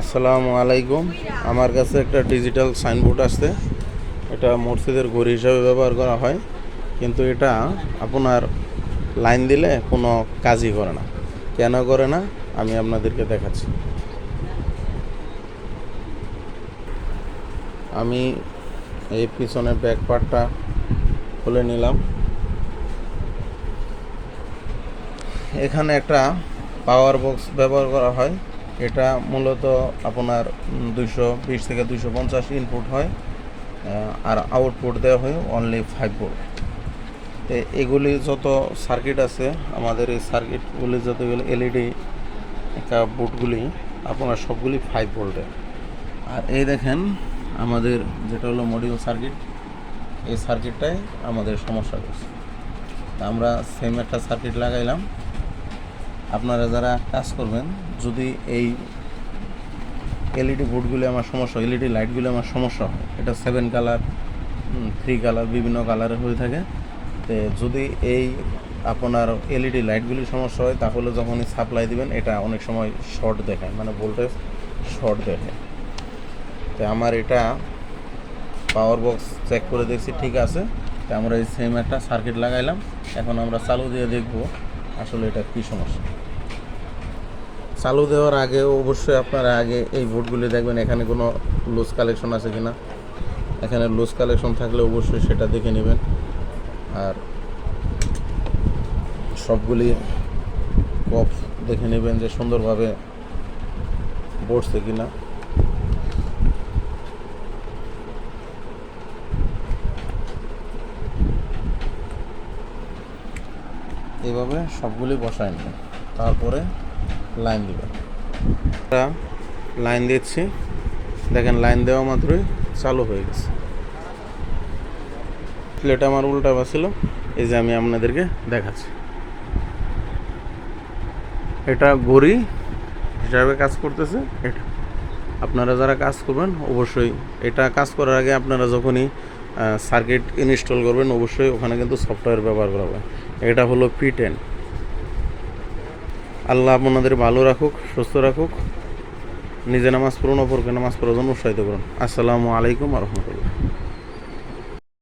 আসসালামু আলাইকুম। আমার কাছে একটা ডিজিটাল সাইনবোর্ড আসছে। এটা মসজিদের ঘড়ি হিসাবে ব্যবহার করা হয়। কিন্তু এটা আপনার লাইন দিলে কোনো কাজই করে না। কেন করে না? আমি আপনাদেরকে দেখাচ্ছি। আমি এই পিছনে ব্যাক পার্টটা খুলে নিলাম। এখানে একটা পাওয়ার বক্স ব্যবহার করা হয়। এটা মূলত আপনার দুইশো বিশ থেকে দুইশো পঞ্চাশ ইনপুট হয় আর আউটপুট দেওয়া হয় অনলি ফাইভ ভোল্ট তো এগুলি যত সার্কিট আছে, আমাদের এই সার্কিটগুলি যতগুলো এলইডি বুটগুলি আপনার সবগুলি ফাইভ ভোল্টের আর এই দেখেন, আমাদের যেটা হলো মডিউল সার্কিট এই সার্কিটটাই আমাদের সমস্যা করছে। আমরা সেম একটা সার্কিট লাগাইলাম। আপনারা যারা কাজ করবেন, যদি এই এলইডি বোর্ডগুলি আমার সমস্যা এলইডি লাইটগুলি আমার সমস্যা হয়, এটা সেভেন কালার থ্রি কালার বিভিন্ন কালারের হয়ে থাকে, তো যদি এই আপনার এলইডি লাইটগুলি সমস্যা হয়, তাহলে যখনই সাপ্লাই দিবেন, এটা অনেক সময় শর্ট দেখায় মানে ভোল্টেজ শর্ট দেখায়। তো আমার এটা পাওয়ার বক্স চেক করে দেখছি, ঠিক আছে? তো আমরা এই সেম একটা সার্কিট লাগাইলাম, এখন আমরা চালু দিয়ে দেখব আসলে এটা কী সমস্যা। চালু দেওয়ার আগে অবশ্যই আপনারা আগে এই বোর্ডগুলি দেখবেন, এখানে কোনো লুজ কালেকশন আছে কি না এখানে লুজ কালেকশন থাকলে অবশ্যই সেটা দেখে নেবেন। আর সবগুলি কপ দেখে নেবেন যে সুন্দরভাবে বসছে কি না এইভাবে সবগুলি বসায় নেবেন। তারপরে লাইন দিবেন লাইন দিচ্ছি। দেখেন লাইন দেওয়া মাত্রই চালু হয়ে গেছে। প্লেট আমার উল্টা বাছিল। এই যে আমি আপনাদেরকে দেখাচ্ছি। এটা গড়ি হিসাবে কাজ করতেছে। এটা আপনারা যারা কাজ করবেন, অবশ্যই এটা কাজ করার আগে আপনারা যখনই সার্কিট ইনস্টল করবেন, অবশ্যই ওখানে কিন্তু সফটওয়্যার ব্যবহার করা হবে এটা হলো পি টেন আল্লাহ আপনাদের ভালো রাখুক, সুস্থ রাখুক। নিজে নামাজ পড়ুন, অপরকে নামাজ পড়ার জন্য উৎসাহিত করুন। আসসালামু আলাইকুম রহমতুল্লাহ।